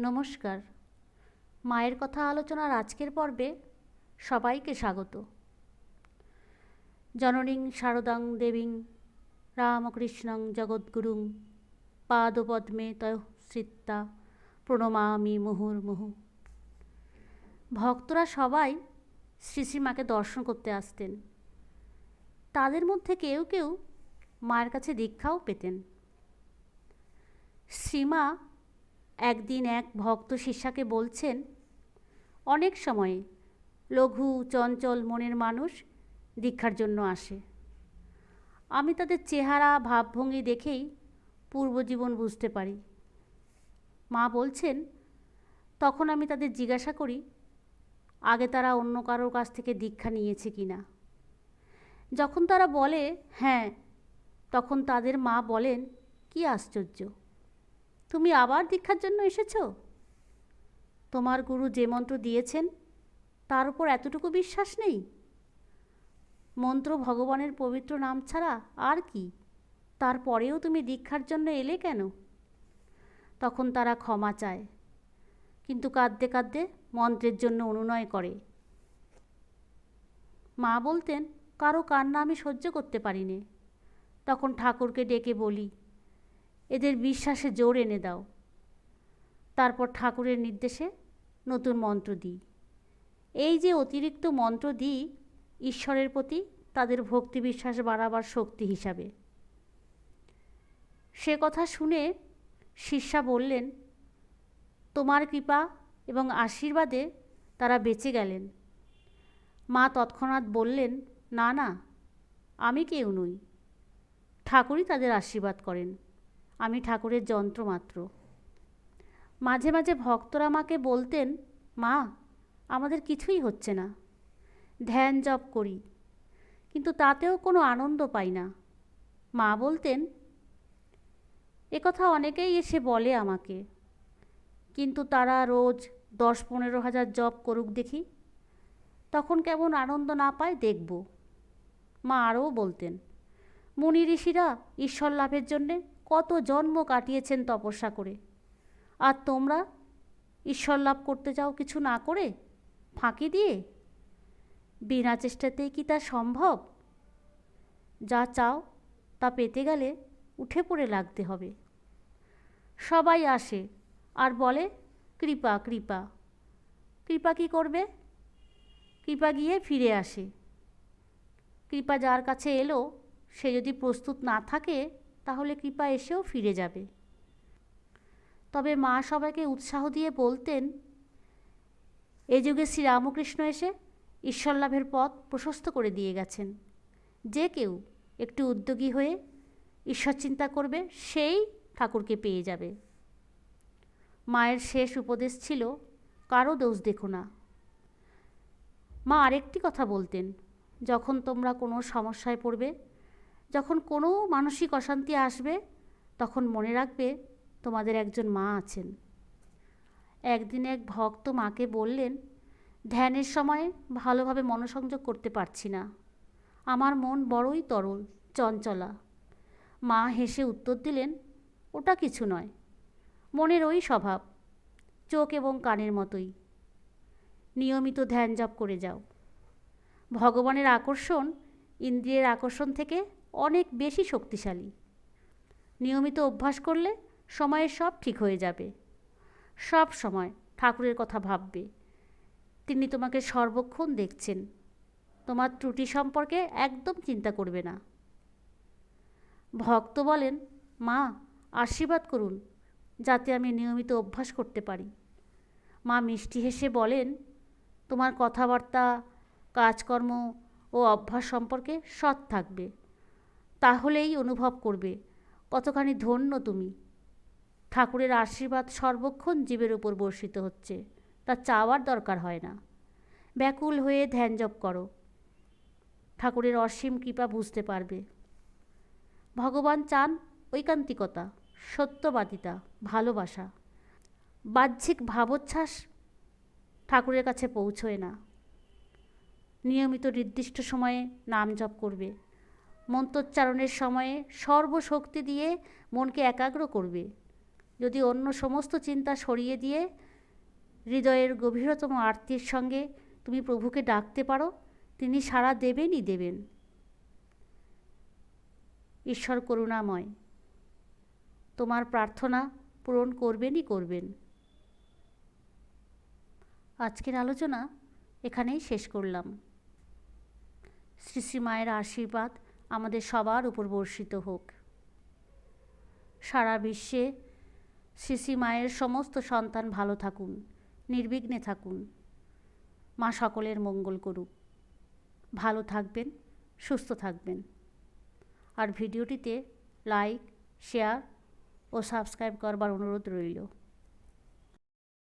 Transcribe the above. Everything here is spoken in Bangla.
নমস্কার। মায়ের কথা আলোচনার আজকের পর্বে সবাইকে স্বাগত। জননীং শারদাং দেবীং রামকৃষ্ণং জগদ্গুরুং পাদপদ্মে তয় শ্রিত্তা প্রণমামি মুহুর্মুহু। ভক্তরা সবাই শ্রী শ্রীমাকে দর্শন করতে আসতেন। তাদের মধ্যে কেউ কেউ মায়ের কাছে দীক্ষাও পেতেন। শ্রীমা একদিন এক ভক্ত শিষ্যাকে বলছেন, অনেক সময়ে লঘু, চঞ্চল মনের মানুষ দীক্ষার জন্য আসে। আমি তাদের চেহারা, ভাবভঙ্গি দেখেই পূর্বজীবন বুঝতে পারি। মা বলছেন, তখন আমি তাদের জিজ্ঞাসা করি, আগে তারা অন্য কারোর কাছ থেকে দীক্ষা নিয়েছে কি না? যখন তারা বলে হ্যাঁ তখন তাদের মা বলেন, কি আশ্চর্য! তুমি আবার দীক্ষার জন্য এসেছ? তোমার গুরু যে মন্ত্র দিয়েছেন, তার উপর এতটুকু বিশ্বাস নেই? মন্ত্র ভগবানের পবিত্র নাম ছাড়া আর কি? তারপরেও তুমি দীক্ষার জন্য এলে কেন? তখন তারা ক্ষমা চায়, কিন্তু কাঁদতে কাঁদতে মন্ত্রের জন্য অনুনয় করে। মা বলতেন, কারও কান্না আমি সহ্য করতে পারিনি। তখন ঠাকুরকে ডেকে বলি এদের বিশ্বাসে জোর এনে দাও। তারপর ঠাকুরের নির্দেশে নতুন মন্ত্র দিই। এই যে অতিরিক্ত মন্ত্র দিই, ঈশ্বরের প্রতি তাদের ভক্তি বিশ্বাস বাড়াবার শক্তি হিসাবে। সে কথা শুনে শিষ্যা বললেন, তোমার কৃপা এবং আশীর্বাদে তারা বেঁচে গেলেন। মা তৎক্ষণাৎ বললেন, না না, আমি কেউ নই। ঠাকুরই তাদের আশীর্বাদ করেন। আমি ঠাকুরের যন্ত্র মাত্র। মাঝে মাঝে ভক্তরা মাকে বলতেন, মা, আমাদের কিছুই হচ্ছে না। ধ্যান জপ করি, কিন্তু তাতেও কোনো আনন্দ পাই না। মা বলতেন একথা অনেকেই এসে বলে আমাকে, কিন্তু তারা রোজ দশ পনেরো হাজার জপ করুক দেখি। তখন কেমন আনন্দ না পায় দেখব। মা আরও বলতেন, মুনি ঋষিরা ঈশ্বর লাভের জন্যে কত জন্ম কাটিয়েছেন তপস্যা করে। আর তোমরা ঈশ্বর লাভ করতে চাও কিছু না করে? ফাঁকি দিয়ে? বিনা চেষ্টাতেই কি তা সম্ভব? যা চাও তা পেতে গেলে উঠে পড়ে লাগতে হবে। সবাই আসে আর বলে, কৃপা কৃপা। কৃপা কি করবে? কৃপা গিয়ে ফিরে আসে। কৃপা যার কাছে এলো, সে যদি প্রস্তুত না থাকে তাহলে কৃপা এসেও ফিরে যাবে। তবে মা সবাইকে উৎসাহ দিয়ে বলতেন, এ যুগে শ্রীরামকৃষ্ণ এসে ঈশ্বর লাভের পথ প্রশস্ত করে দিয়ে গেছেন। যে কেউ একটু উদ্যোগী হয়ে ঈশ্বর চিন্তা করবে, সেই ঠাকুরকে পেয়ে যাবে। মায়ের শেষ উপদেশ ছিল, কারও দোষ দেখো না। মা আরেকটি কথা বলতেন, যখন তোমরা কোনো সমস্যায় পড়বে যখন কোনো মানসিক অশান্তি আসবে, তখন মনে রাখবে তোমাদের একজন মা আছেন। একদিন এক ভক্ত মাকে বললেন, ধ্যানের সময় ভালোভাবে মনোসংযোগ করতে পারছি না। আমার মন বড়ই তরল, চঞ্চলা। মা হেসে উত্তর দিলেন, ওটা কিছু নয়। মনের ওই স্বভাব, চোখ এবং কানের মতোই। নিয়মিত ধ্যান জপ করে যাও। ভগবানের আকর্ষণ ইন্দ্রিয়ের আকর্ষণ থেকে অনেক বেশি শক্তিশালী। নিয়মিত অভ্যাস করলে সময়ে সব ঠিক হয়ে যাবে। সব সময় ঠাকুরের কথা ভাববে। তিনি তোমাকে সর্বক্ষণ দেখছেন। তোমার ত্রুটি সম্পর্কে একদম চিন্তা করবে না। ভক্ত বলেন, মা, আশীর্বাদ করুন, যাতে আমি নিয়মিত অভ্যাস করতে পারি। মা মিষ্টি হেসে বলেন, তোমার কথাবার্তা, কাজকর্ম ও অভ্যাস সম্পর্কে সৎ থাকবে। তাহলেই অনুভব করবে, কতখানি ধন্য তুমি। ঠাকুরের আশীর্বাদ সর্বক্ষণ জীবের উপর বর্ষিত হচ্ছে, তা চাওয়ার দরকার হয় না। ব্যাকুল হয়ে ধ্যান জপ করো। ঠাকুরের অসীম কৃপা বুঝতে পারবে। ভগবান চান ঐকান্তিকতা, সত্যবাদিতা, ভালোবাসা। বাহ্যিক ভাবোচ্ছ্বাস ঠাকুরের কাছে পৌঁছয় না। নিয়মিত নির্দিষ্ট সময়ে নাম জপ করবে। মন্ত্রোচ্চারণের সময়ে সর্বশক্তি দিয়ে মনকে একাগ্র করবে। যদি অন্য সমস্ত চিন্তা সরিয়ে দিয়ে হৃদয়ের গভীরতম আরতির সঙ্গে তুমি প্রভুকে ডাকতে পারো, তিনি সাড়া দেবেনই দেবেন। ঈশ্বর করুণাময়, তোমার প্রার্থনা পূরণ করবেনই করবেন। আজকের আলোচনা এখানেই শেষ করলাম। শ্রী শ্রী মায়ের আশীর্বাদ আমাদের সবার উপর বর্ষিত হোক। সারা বিশ্বে শ্রী মায়ের সমস্ত সন্তান ভালো থাকুন, নির্বিঘ্নে থাকুন। মা সকলের মঙ্গল করুক। ভালো থাকবেন, সুস্থ থাকবেন। আর ভিডিওটিতে লাইক শেয়ার ও সাবস্ক্রাইব করবার অনুরোধ রইল।